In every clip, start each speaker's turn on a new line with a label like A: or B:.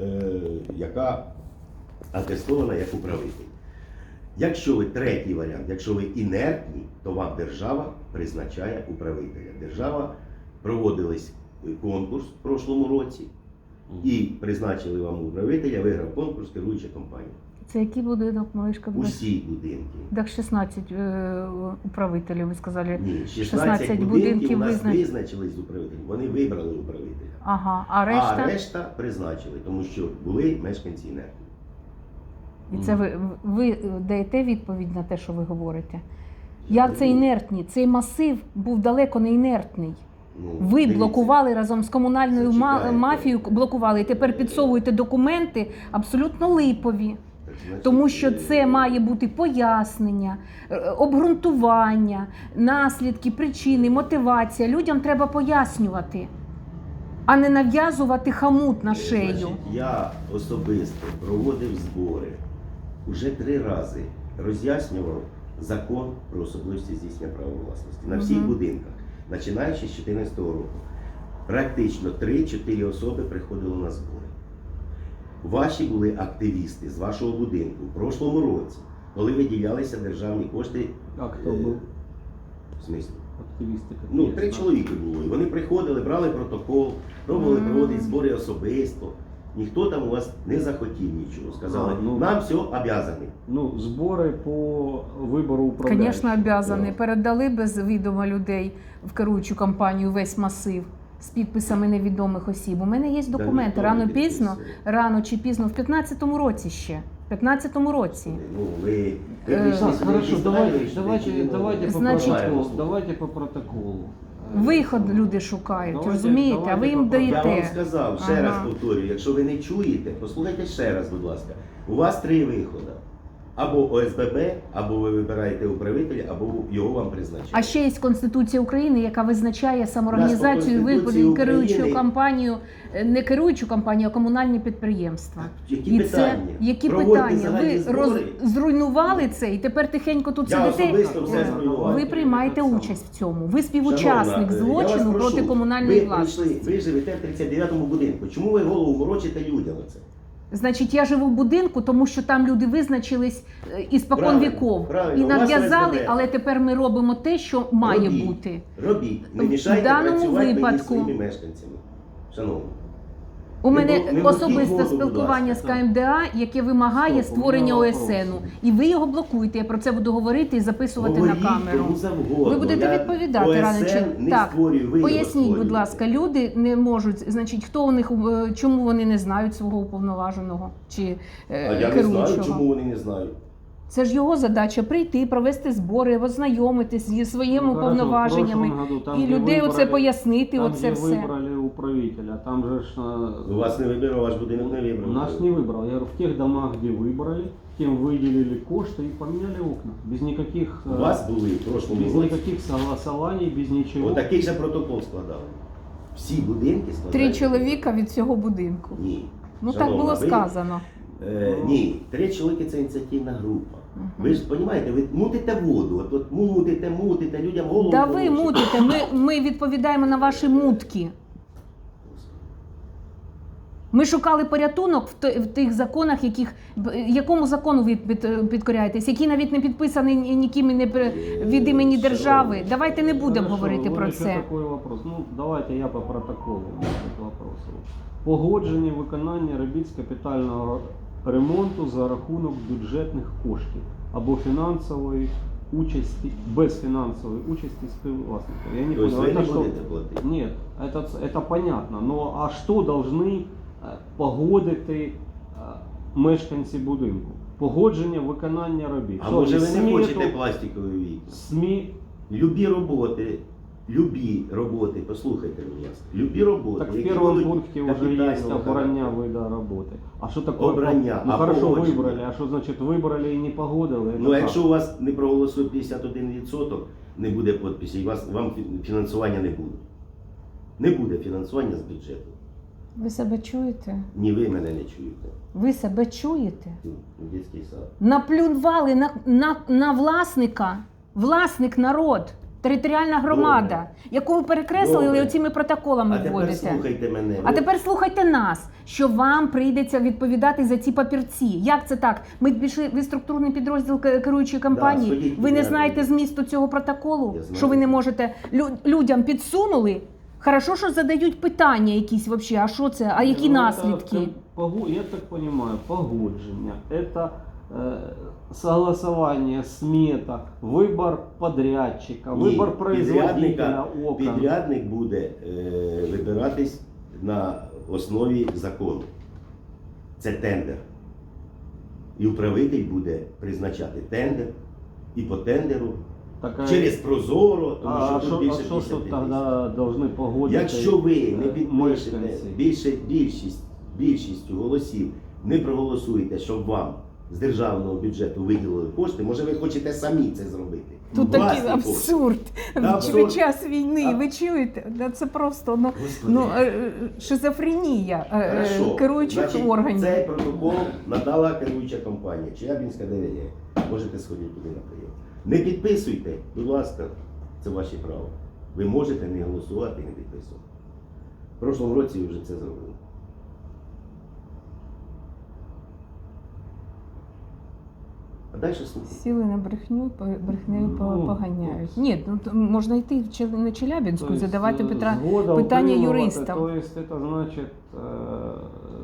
A: е, яка атестована як управитель. Якщо ви третій варіант, якщо ви інертні, то вам держава призначає управителя. Держава проводились конкурс в прошлому році і призначили вам управителя, виграв конкурс керуюча компанія.
B: Це який будинок, малишка?
A: Усі будинки.
B: Так 16 е, управителів, ви сказали.
A: Ні, 16,
B: 16
A: будинків,
B: будинків
A: у нас
B: визнач-
A: визначились з управителем. Вони вибрали управителя.
B: Ага, а решта?
A: А решта призначили, тому що були мешканці інертні.
B: І це ви, ви даєте відповідь на те, що ви говорите? Як це інертні? Цей масив був далеко не інертний.
A: Ну,
B: Ви
A: дивіться.
B: блокували разом з комунальною ма-
A: Зачекайте.
B: мафією, блокували і тепер підсовуєте документи абсолютно липові.
A: Так, значить,
B: Тому що
A: е,
B: це має бути пояснення, е, обґрунтування, наслідки, причини, мотивація. Людям треба пояснювати, а не нав'язувати хамут на шею.
A: Значить, я особисто проводив збори уже три рази, роз'яснював закон про особливості здійснення права власності на всіх
B: Мгм.
A: будинках, починаючи з 2014 року. Практично 3-4 особи приходили на збори. Ваші були активісти з вашого будинку в прошлому році, коли виділялися державні кошти.
C: А кто
A: е,
C: был?
A: В смислі?
C: Активисты какие?
A: Ну, три чоловіки було. І вони приходили, брали протокол, пробували
B: Мгм.
A: проводити збори особисто. Ніхто там у вас не захотів нічого. Сказали,
C: А, ну.
A: нам все обязані.
C: Ну, сборы по выбору управляющих.
B: Звісно, обязані.
A: Да.
B: Передали без відома людей в керуючу компанію весь масив з підписами невідомих осіб. У мене є документи.
A: ніхто
B: Рано
A: не
B: пізно,
A: підписує.
B: рано чи пізно, в 15-му році ще. В 15-му році.
A: Ну, ви, ви
B: Е,
A: прийшли сюди
C: хорошо, давайте,
A: питання,
C: давайте,
A: які,
C: давайте, по
B: Значить-
C: протоколу. Давайте по протоколу.
B: Виход люди шукають,
C: Давайте-
B: розумієте? А ви їм
C: даєте.
A: Я вам
B: даєте.
A: сказав, ще
B: Ага.
A: раз повторюю, якщо ви не чуєте, послухайте ще раз, будь ласка. У вас три виходи. Або ОСББ, або ви вибираєте управителя, або його вам призначають.
B: А ще є Конституція України, яка визначає самоорганізацію виборів керуючу компанію, е, не керуючу компанію, а комунальні підприємства.
A: Які
B: І
A: питання?
B: це які питання? Ви
A: збори.
B: роз, зруйнували це і тепер тихенько тут
A: Я
B: сидите.
A: особисто все
B: Е. Ви приймаєте участь в цьому. Ви співучасник
A: Шановна, е,
B: злочину проти комунальної
A: ви
B: власності.
A: прийшли, ви живете в 39-му будинку. Чому ви голову морочите людям оце?
B: Значить, я живу в будинку, тому що там люди визначились е, із покон віков і нав'язали, але тепер ми робимо те, що має
A: Робіть.
B: бути.
A: Робіть, не
B: В даному
A: працювати
B: випадку-
A: своїми мешканцями. Шановні.
B: У
A: Не
B: мене
A: не
B: особисте
A: будь
B: спілкування з
C: ласка.
B: КМДА, яке вимагає
C: Стоп, у
B: створення
C: мене вопрос.
B: І ви його блокуєте. Я про це буду говорити і записувати
A: Говоріть
B: на камеру.
A: кому завгодно.
B: Ви будете
A: Я
B: відповідати рано чи
A: не
B: так.
A: створюю, ви його
B: Поясніть, будь
A: створюєте.
B: ласка, люди не можуть. Значить, хто у них е, чому вони не знають свого уповноваженого чи е,
A: А я не
B: керуючого?
A: знаю, чому вони не знають.
B: Це ж його задача прийти, провести збори, ознайомитись зі своїми
C: Ну, хорошо, в
B: уповноваженнями
C: прошлом году там,
B: і
C: где
B: людей оце
C: выбрали-
B: пояснити.
C: Там,
B: Оце
C: где
B: все.
C: выбрали управителя, там же ж... э,
A: У вас не вибирав, ваш будинок не вибрав.
C: Наш не выбрал. Я говорю, в тех домах, где выбрали, тем выделили кошты и поменяли окна. Без никаких...
A: У
C: э,
A: вас були в прошлому
C: без
A: році.
C: никаких согласований, без ничего.
A: Отакий же протокол складали. Всі будинки складали.
B: Три чоловіка від цього будинку.
A: Ні.
B: Ну так
A: Шановна,
B: було
A: ви-
B: сказано.
A: Е, ні, три чоловіки це ініціативна група. Ви ж розумієте, ви мутите воду, от, от мутите, мутите, людям голову.
B: Да ви
A: морочите.
B: мутите, ми, ми відповідаємо на ваші мутки. Ми шукали порятунок в, тих законах, яких б- якому закону ви під, підкоряєтесь, який навіть не підписаний ні- ніким і не при- від імені держави. Давайте не будемо
C: Хорошо,
B: говорити про це.
C: такой вопрос. Ну, давайте я по протоколу этот вопрос. Погодження виконання робіт з капітального ремонту за рахунок бюджетних коштів або фінансової участі, без фінансової участі співвласників. Я не
A: Тобто
C: понял,
A: ви
C: это
A: не
C: что?
A: будете платити.
C: Нет, это, это понятно. Но а що должны е, погодити е, мешканці будинку? Погодження виконання робіт.
A: А
C: Що,
A: може ви не
C: СМІ
A: хочете
C: то-
A: пластикові вікна?
C: СМІ
A: Любі роботи, любі роботи, послухайте мене. Любі роботи,
C: Так в
A: які
C: первом
A: будуть
C: пункте уже
A: капітального
C: есть обрання
A: характеру.
C: вида работы. А что такое?
A: Обрання,
C: Ну
A: а
C: хорошо,
A: погодження?
C: выбрали. А что значит выбрали и не погодили? Это
A: Ну, а
C: как?
A: якщо у вас не проголосує 51%, не буде підписів, вас, вам фі- фінансування не буде. Не буде фінансування з бюджету.
B: Ви себе чуєте?
A: Ні ви мене не чуєте.
B: Ви себе чуєте?
A: Ну, Дитячий сад.
B: Наплювали на, на, на власника. Власник народ. Територіальна громада, яку ви перекреслили
A: Добре.
B: оціми протоколами
A: А тепер
B: вводите.
A: слухайте мене.
B: А
A: Ви-
B: тепер слухайте нас, що вам прийдеться відповідати за ці папірці. Як це так? Ми пішли, ви структурний підрозділ к- керуючої компанії.
A: сходіть,
B: ви не
A: підряд.
B: знаєте змісту цього протоколу,
A: Я знаю.
B: що ви не можете лю- людям підсунули. Хорошо, що задають питання якісь вообще, а що це? А які
C: Ну, это
B: наслідки?
C: кон- пого- Я так понимаю, погодження, это э, согласование, смета, выбор подрядчика,
A: Ні,
C: выбор производителя окон.
A: Підрядник буде е, вибиратись на основі закону. Це тендер. І управитель буде призначати тендер, і по тендеру
C: Такая-
A: через Прозоро, тому
C: а
A: що
C: что,
A: тут більше
C: а что,
A: 50
C: что
A: тисяч.
C: тогда должны погодиться?
A: Якщо ви не
C: е,
A: підпишете
C: мешканці?
A: більше, більшість, більшістю голосів, не проголосуєте, щоб вам з державного бюджету виділили кошти, може ви хочете самі це зробити.
B: Тут
A: Власні
B: такий
A: кошти.
B: абсурд.
A: Та
B: В
A: абсурд.
B: час війни,
A: А-
B: ви чуєте? Да Це просто ну,
A: Господи.
B: ну е, шизофренія е, е,
A: Хорошо.
B: керуючих
A: Значить,
B: органів.
A: Цей протокол надала керуюча компанія Челябінська ДВЄ. Можете сходити туди на прийом. Не підписуйте, будь ласка, це ваші права. Ви можете не голосувати і не підписувати. В прошлому році ви вже це зробили. А далі слухайте.
B: Сіли на брехню, по- брехнею по-
C: Ну,
B: поганяють.
C: ну,
B: Ні, ну то можна йти в Чел- на Челябінську,
C: То есть,
B: задавати
C: э,
B: пита-
C: згода
B: питання
C: отримувати,
B: юристам.
C: То есть это значит, э,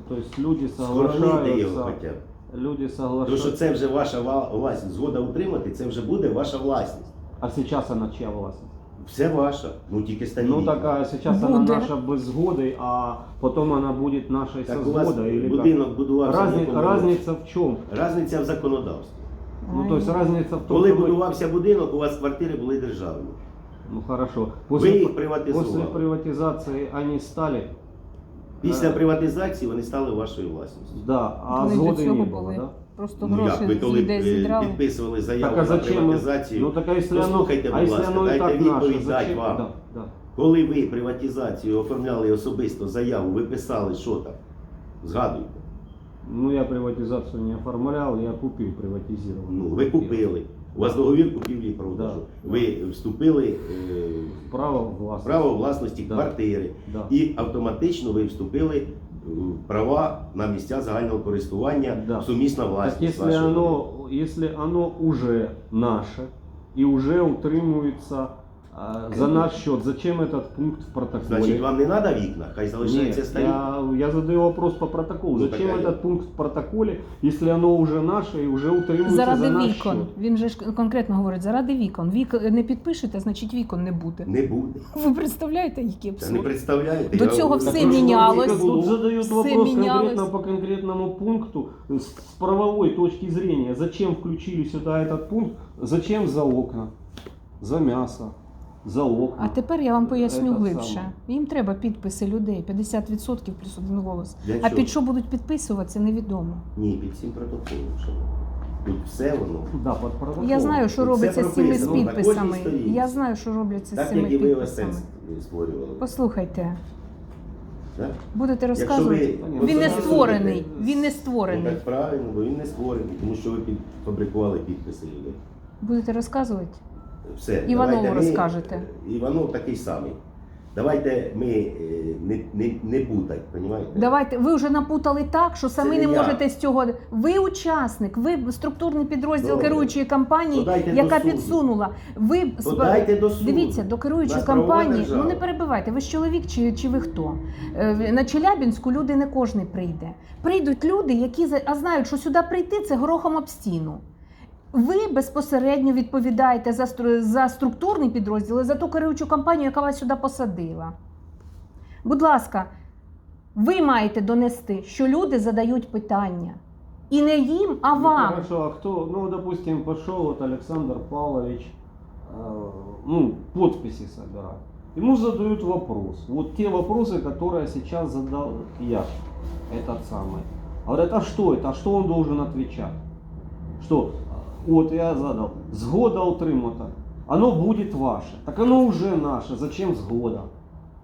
C: то есть люди
A: Схоронити його
C: соглашаются,
A: хоча б.
C: люди
A: Тому що
C: соглашаются.
A: це вже ваша ва- власність. Згода утримати, це вже буде ваша власність.
C: А сейчас она чья властность?
A: Все ваша. Ну тільки старі.
C: Ну
A: вікна.
C: так а сейчас она
B: Буде.
C: наша без сгоды, а потом она будет нашей
A: Так
C: со
A: у вас
C: сгодой или
A: будинок будувався.
C: как?
A: на
C: Разни-
A: якому році?
C: разница в чем?
A: Разниця в законодавстві.
C: Ну то есть разница в том,
A: Коли
C: что мы-
A: будувався будинок, у вас квартири були державні.
C: Ну хорошо.
A: Ви
C: После,
A: їх
C: после
A: приватизували.
C: приватизации они стали,
A: Після
C: Е.
A: приватизації вони стали вашою власністю.
C: да, а
B: Вони до
C: сгоды
B: цього
C: не
B: були.
C: было, да?
B: Просто
A: Ну як ви
B: гроші
A: коли
B: десь
A: е,
B: зідрали.
A: підписували заяву
C: Так а
A: на
C: зачем? мы-
A: приватизацію?
C: Ну так а если оно,
A: Послухайте,
C: а
A: будь
C: если
A: ласка,
C: оно и
A: дайте
C: так наше,
A: відповідь дать
C: зачем?
A: вам.
C: Да, да.
A: Коли ви приватизацію оформляли особисто заяву, ви писали, що там? Згадуйте.
C: Ну я приватизацию не оформлял, я купил приватизировал.
A: Ну, ви купили. У вас договір купівлі і продажу.
C: Да.
A: Ви вступили е,
C: Право
A: в право власності
C: Да.
A: квартири.
C: Да.
A: І автоматично ви вступили в права на місця загального користування,
C: Да.
A: сумісна
C: Так
A: власність.
C: если
A: вашого.
C: оно, если оно уже наше и уже утримуется а, за наш счет, зачем этот пункт в протоколе?
A: Значить, вам не треба вікна, хай залишаються
C: Нет,
A: старі.
C: я, я задаю вопрос по протоколу.
A: Ну,
C: Зачем
A: такая-
C: этот пункт в протоколе, если оно уже наше и уже утримуется
B: Заради
C: за наш
B: вікон.
C: счет?
B: Він же ж конкретно говорить, заради вікон. Вік не підпишете, значить вікон не буде.
A: Не буде.
B: Ви представляєте, які
A: Це не
B: абсурд?
A: представляєте.
B: До
A: я
B: цього
A: вам-
B: все
C: Так ну,
B: мінялось.
C: Тут, тут задают
B: Все
C: вопрос
B: менялось.
C: конкретно по конкретному пункту с, с правовой точки зрения. Зачем включили сюда этот пункт? Зачем за окна? За мясо? За окна?
B: А тепер я вам поясню
C: Це
B: глибше.
C: саме.
B: Їм треба підписи людей, 50% плюс один голос.
A: Для
B: А
A: чого?
B: під що будуть підписуватися, невідомо.
A: Ні, під цим протоколом. шановні. Тут все воно.
C: Да, под протокол.
B: Я знаю, що
A: Це
B: робиться з цими
A: прописано на
B: підписами.
A: сторінці.
B: Я знаю, що робляться з
A: Так
B: цими
A: як і ви
B: підписами.
A: ОСН створювали.
B: Послухайте,
A: Так?
B: будете
A: Якщо
B: розказувати.
A: ви
B: Він не створений. Він не
A: Ну,
B: створений.
A: так правильно, бо він не створений, тому що ви під- фабрикували підписи людей.
B: Будете розказувати?
A: Все,
B: Іванову
A: давайте ми-
B: розкажете.
A: Іванов такий самий. Давайте ми е, не, не, не путать, розумієте?
B: Давайте, ви вже напутали так, що самі
A: не
B: не
A: я.
B: можете з цього. Ви учасник, ви структурний підрозділ
A: Добре.
B: керуючої компанії,
A: Подайте до
B: яка
A: суду.
B: підсунула. Ви сп-
A: Подайте до суду.
B: Дивіться, до керуючої
A: Нас правова
B: компанії,
A: держава.
B: ну не перебивайте, ви ж чоловік чи, чи ви хто? Е, На Челябінську люди не кожний прийде. Прийдуть люди, які за- а знають, що сюди прийти це горохом об стіну. Ви безпосередньо відповідаєте за, стру- за структурний підрозділ і за ту керуючу компанію, яка вас сюди посадила. Будь ласка, ви маєте донести, що люди задають питання. І не їм, а
C: Ну,
B: вам.
C: хорошо, а кто, ну, допустим, пошел вот Александр Павлович, э, ну, подписи собирать. Ему задают вопрос. Вот те вопросы, которые сейчас задал я, этот самый. Говорят, а что это? А что он должен отвечать? Что? Вот я задал. Сгода утримата. Оно будет ваше. Так оно уже наше. Зачем сгода?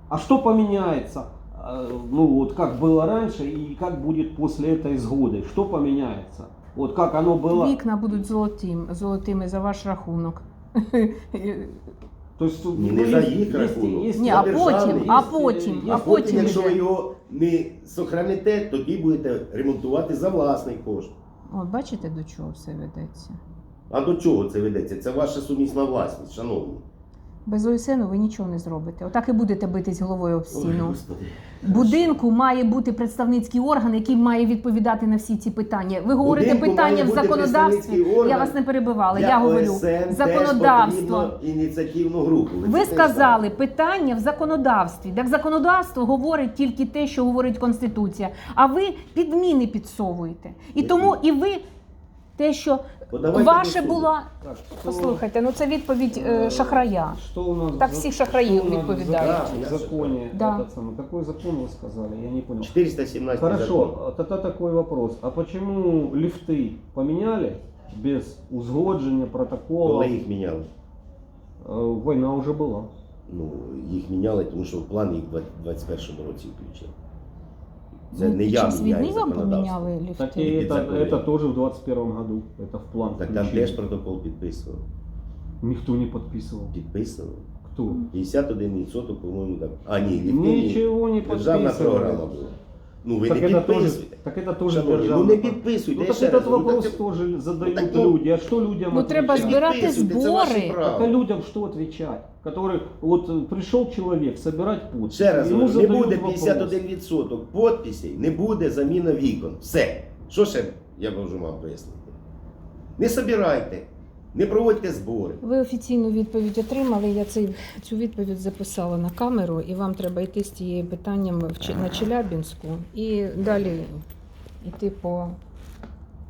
C: А что поменяется? Э, Ну вот как было раньше и как будет после этой сгоды? Что поменяется? Вот как оно было.
B: Вікна будуть золотим, золотими за ваш рахунок.
C: То есть, тут,
A: Ні,
C: ну,
A: не за
C: есть-
A: їх
C: есть-
A: рахунок.
C: есть-
B: Ні,
A: За
B: а
A: державний.
B: потім, а
C: Є-
B: потім,
C: є-
B: а
A: А потім,
B: потім
A: якщо ви
B: вже.
A: його не сохраните, тоді будете ремонтувати за власний кошт.
B: От бачите, до чого все ведеться.
A: А до чого це ведеться? Це ваша сумісна власність, шановні.
B: Без ОСН ви нічого не зробите. Отак і будете битись головою об стіну. Будинку має бути представницький орган, який має відповідати на всі ці питання. Ви говорите
A: Будинку
B: питання
A: має
B: в
A: бути
B: законодавстві.
A: представницький орган.
B: Я вас не перебивала.
A: Для
B: я говорю
A: ОСН теж
B: законодавство.
A: потрібно ініціативну групу.
B: Ви
A: це
B: сказали питання в законодавстві. Так законодавство говорить тільки те, що говорить Конституція. А ви підміни підсовуєте. І
A: Які?
B: тому і ви те, що
A: Подавайте
B: ваше
A: до суду.
B: було.
C: Так, что-
B: Послухайте, ну це відповідь е, шахрая.
C: Что у нас
B: Так
C: в-
B: всі шахраїв
C: что у нас
B: відповідають.
C: В законе,
B: Да.
C: этот самый, какой закон вы сказали, я не понял.
A: 417 закон.
C: Хорошо, а тогда такой вопрос. А почему лифты поменяли без узгоджения протокола?
A: Коли їх міняли?
C: Э, Война уже была.
A: Ну, їх міняли, тому що в план їх в 21-му році включили. Це
B: Ну,
A: не
B: під
A: я
B: час
A: міняю
B: війни вам
A: законодавство.
B: поміняли
C: Так
B: ліфти.
C: и
A: Під
C: это,
A: законом.
C: это тоже в 21 году. Это в план.
A: Так там
C: включили.
A: теж протокол підписував.
C: Никто не подписывал.
A: Підписував.
C: Кто?
A: 51%, по-моєму, так. А, ні, від ні.
C: Ничего не
A: Державна
C: подписывали.
A: програма була. Ну, ви
C: Так
A: не
C: это, тоже,
A: підписуєте.
C: так это тоже
A: Шановні,
C: державная
A: ну не
C: программа.
A: підписуйте.
C: Ну
A: я
C: так
A: ще
C: этот
A: раз говорю,
C: вопрос
A: так це-
C: тоже задают
A: так, ну,
C: люди. А что людям
B: Ну, треба
C: отвечать?
B: збирати
A: Підписуйте, це ваше
B: збори.
A: право.
C: Так а людям что отвечать? Который, вот э, пришел человек собирать подписи,
A: Ще раз
C: ему
A: говорю, не
C: задают
A: буде
C: вопрос.
A: 51% підписей, не буде заміна вікон. Все. Що ще я можу вам пояснити? Не собирайте, не проводьте збори.
B: Ви офіційну відповідь отримали. Я цей, цю відповідь записала на камеру, і вам треба йти з цією питанням в Чи- на Челябінську і далі йти по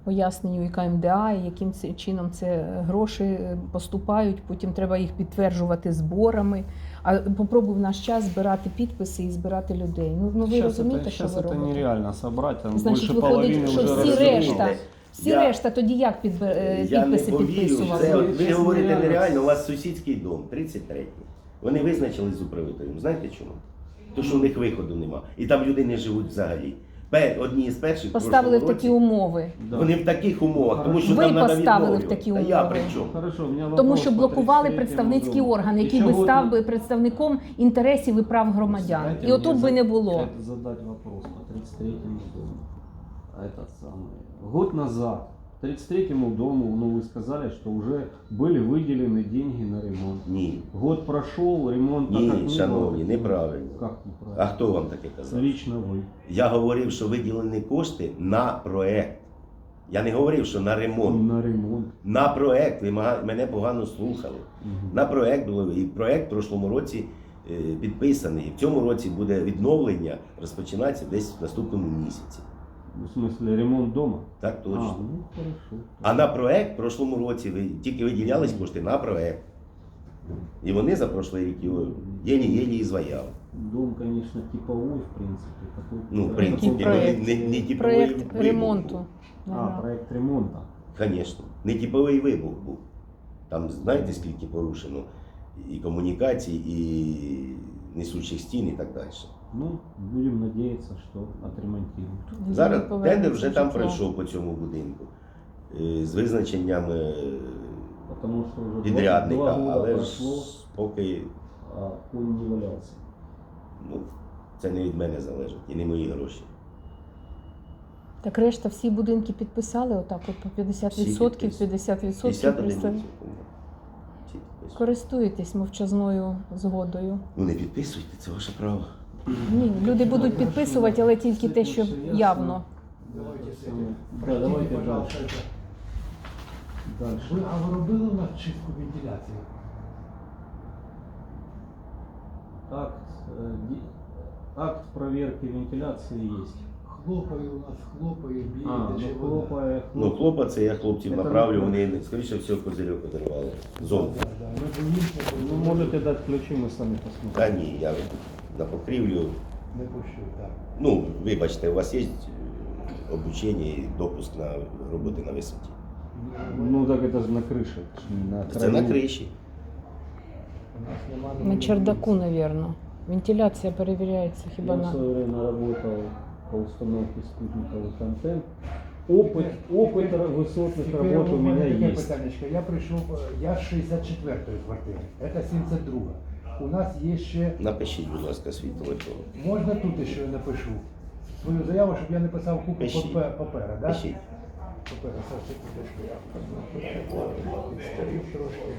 B: поясненню і КМДА, і яким це- чином це гроші е, поступають. Потім треба їх підтверджувати зборами. А попробуй в наш час збирати підписи і збирати людей. Ну, ну ви
C: Сейчас
B: розумієте,
C: это,
B: що
C: сейчас
B: ви
C: это
B: робите?
C: нереально собрать, там
B: Значить,
C: больше
B: виходить,
C: половины
B: що
C: уже
B: всі
C: развернулось.
B: решта, всі
A: Я-
B: решта тоді як підбе- е,
A: Я не
B: підписи
A: повірю,
B: підписували?
A: це, от ви
C: Чесно,
A: говорите
C: реально.
A: нереально, у вас сусідський дом, 33-й. Вони визначили з управителем. Знаєте чому? Тому що у них виходу нема. І там люди не живуть взагалі. Пе- Одні з перших
B: Поставили в
A: прошлому
B: такі
A: році,
B: умови.
C: Да.
A: Вони в таких умовах, тому що
B: Ви
A: там треба
B: поставили в
A: відновлювати.
B: такі
A: Та я
B: умови.
A: при чому?
C: Хорошо, у меня вопрос
B: Тому що
C: по
B: блокували
C: 33-му
B: представницький
C: дому.
B: орган, який
C: Еще
B: би
C: год
B: став
C: на-
B: би представником інтересів і прав громадян.
C: Дайте
B: І отут
C: мне
B: би
C: за-
B: не було.
C: это задать вопрос по 33-му дому. А Этот самый. Год назад 33-му дому, ну вы сказали, что уже были выделены деньги на ремонт.
A: Ні.
C: Год прошел, ремонт так как
A: Ні,
C: не
A: шановні,
C: было.
A: неправильно.
C: Как
A: А
C: неправильно?
A: хто вам таке казав?
C: Лично вы.
A: Я говорив, що виділені кошти на проект. Я не говорив, що на ремонт.
C: На ремонт.
A: На проект. Ви ма- мене погано слухали.
C: Мгм.
A: На проект було і проект в прошлому році е, підписаний. І в цьому році буде відновлення розпочинатися десь в наступному місяці.
C: В смысле ремонт дома?
A: Так
C: А,
A: точно.
C: ну хорошо.
A: А на проект в прошлому році ви тільки виділялись кошти на проект. І вони за прошлий рік його єлі-єлі і зваяли.
C: Дом, конечно, типовой, в принципе. Такой
A: Ну, в
C: проект.
A: принципі,
B: проект?
A: не, не типовий
B: Проєкт
A: вибух
B: ремонту.
A: був.
C: А, проект ремонта.
A: Звісно, не типовий вибух був. Там знаєте, скільки порушено і комунікацій, і несучих стін, і так далі.
C: Ну, будем надеяться, что отремонтируют.
A: Зараз тендер вже там пройшов по цьому будинку е, з визначенням е,
C: Потому что уже
A: підрядника,
C: два года
A: але ж поки
C: а конь не валялся.
A: ну, це не від мене залежить і не мої гроші.
B: Так решта всі будинки підписали отак от по 50%,
A: Всі підписали.
B: 50%.
A: 51
B: представ- Користуєтесь мовчазною згодою.
A: Ну не підписуйте, це ваше право.
B: Ні, люди будуть підписувати, але тільки те, що явно.
C: Давайте Да, давайте дальше. Дальше.
D: А ви робили у нас чистку вентиляції?
C: Акт, э, ди- акт проверки вентиляции есть.
D: Хлопає у нас, хлопає, б'є,
C: А, ну
D: вода.
C: хлопая,
A: Ну, хлопа, це я хлопців
C: Це
A: направлю, вони, скоріше всього, козирьок подарували. Зон.
D: Да, да, Ми боїмося, бо
C: Ну, можете дать ключи, мы сами
A: Та
C: посмотрим.
A: ні, я на покрівлю.
D: не пущу, так.
A: Ну, вибачте, у вас є е, обучення і допуск на роботи на висоті.
C: Ну, так это же на крыше. это ж не на
A: Це на
C: краю.
A: криші.
D: У нас нема
B: На чердаку, напевно. Вентиляція перевіряється хіба
C: Я в
B: на.
C: свое время работал по установке спутниковых антенн опыт, опыт высотных
D: Тепер
C: работ у меня
D: таке
C: есть.
D: питаннячко. Я прийшов, е, я з 64-ї квартири, це 72 У нас є ще,
A: Напишіть, будь ласка, свій телефон.
D: можна тут ще я напишу свою заяву, щоб я не писав купу
A: Пишіть.
D: папе- папера, да?
A: Пишіть.
D: Папера, Саш, секундочку, я підстарів трошки.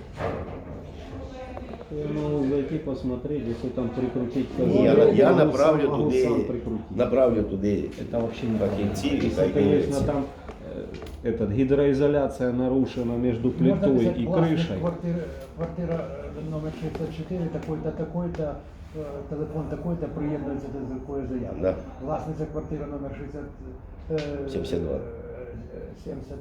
C: Я могу зайти посмотреть, если там прикрутить
A: Ні, я, я
C: могу
A: направлю
C: сам- могу
A: туди,
C: сам прикрутить.
A: направлю туди
C: Это вообще не
A: фахівців, і
C: Если,
A: хай
C: конечно,
A: дивляться.
C: там э, этот, гидроизоляция нарушена между
D: Можна
C: плитой
D: писати
C: и
D: власник
C: крышей.
D: Квартира, квартира е, номер 64, такой-то, такой-то, е, телефон такой-то, приєднується до такої заяви.
A: Да.
D: Власниця квартира номер 60, е,
A: 72.
D: е, 70,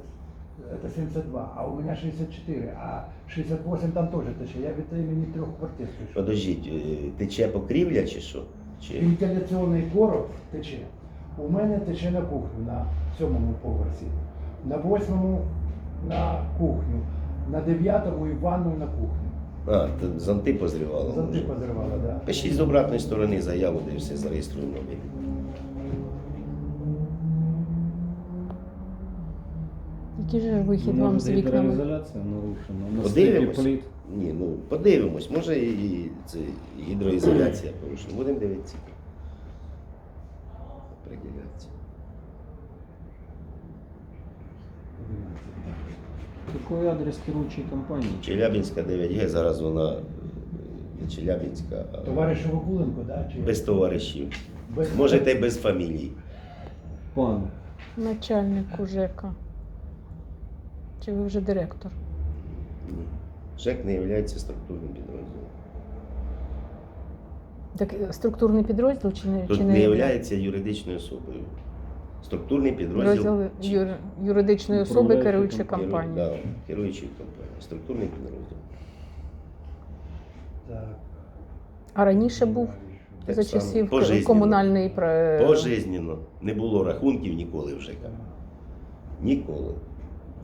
D: это 72, а у меня 64, а 68 там тоже тече. Я від імені трьох квартир пишу.
A: Подождіть, е, тече покрівля чи що? Чи...
D: Вентиляційний короб тече. У мене тече на кухню на сьомому поверсі, на восьмому на кухню, на дев'ятому і в ванну на кухню.
A: А, то зонти позрівало.
D: Завжди
A: може.
D: позривала, да.
A: Пишіть з обратної сторони заяву, де все зареєструємо.
B: Який же вихід вам з вікнами?
C: гидроизоляция нарушена. На
A: Подивимось. Ні, ну подивимось, може і це гідроізоляція порушена. Будемо дивитися. Приділятися.
C: Какой адрес керующей компании?
A: Челябинська 9Г, зараз вона не Челябинська, а
D: Товариш Вакуленко, да? Чи
A: без товаришів.
D: без-
A: Можете без фамілій.
C: Пан.
B: Начальник ЖЕКа. Чи ви вже директор?
A: Ні. ЖЕК не є структурним підрозділом.
B: Так е, структурний підрозділ чи не
A: Тут
B: чи
A: не
B: є
A: є юридичною особою. Структурний підрозділ
B: підрозділ юр- юридичної особи керуючої
A: керу-
B: компанії?
A: да, керуючої компанії. Структурний підрозділ.
D: Так.
B: А раніше був
A: Так
B: за
A: само.
B: часів
A: Пожизненно.
B: комунальної про-
A: Пожизненно. Не було рахунків ніколи в ЖЕКах. Ніколи.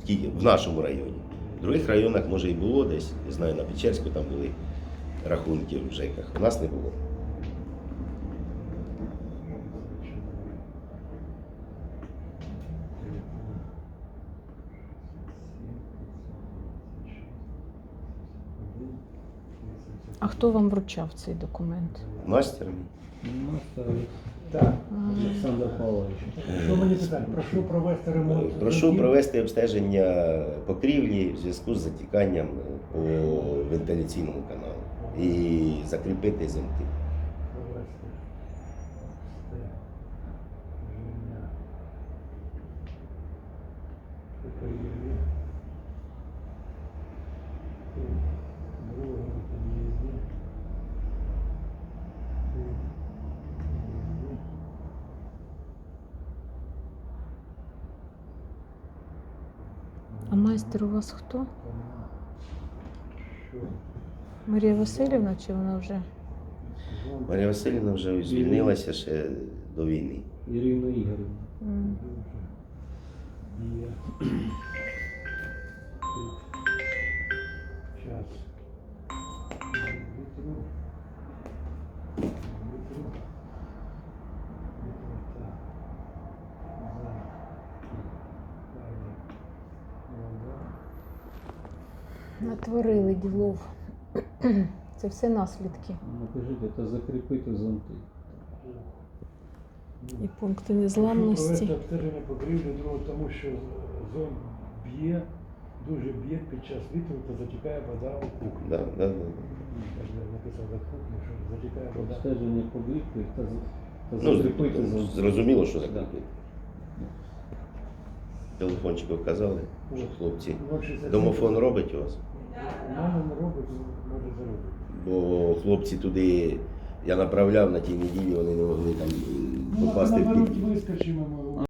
A: Тільки в нашому районі. В других районах, може, і було десь, не знаю, на Печерську там були рахунки в ЖЕКах. У нас не було.
B: А хто вам вручав цей документ?
A: Мастер
D: Так.
C: Олександр Павлович.
D: Що мені питання? Прошу провести ремонт.
A: Прошу провести обстеження покрівлі в зв'язку з затіканням по вентиляційному каналу і закріпити зонти.
D: Провести обстеження покрівлі у другому під'їзді. У під'їзді.
B: А майстер у вас хто? Марія Васильівна, чи вона вже?
A: Марія Васильівна вже звільнилася ще до війни.
C: Ірина Ігорівна.
B: М. Натворили ділов. Це все наслідки.
C: Напишите, это закрепить зонти.
B: І пункти незламності.
D: обстеження покрівлі другого, тому що зон б'є, дуже б'є під час вітру та затікає вода у кухню.
A: Да, да, да.
D: Так написав за кухню, що затікає вода.
C: Обстеження покріпки та, та
A: Ну,
C: закріпити зонти.
A: зрозуміло, що закріпити. Телефончик вказали, що хлопці. Домофон робить у вас?
D: Мене не робить, ну, може заробити.
A: Бо хлопці туди я направляв на тій неділі, вони не могли там
D: Ну,
A: попасти в під.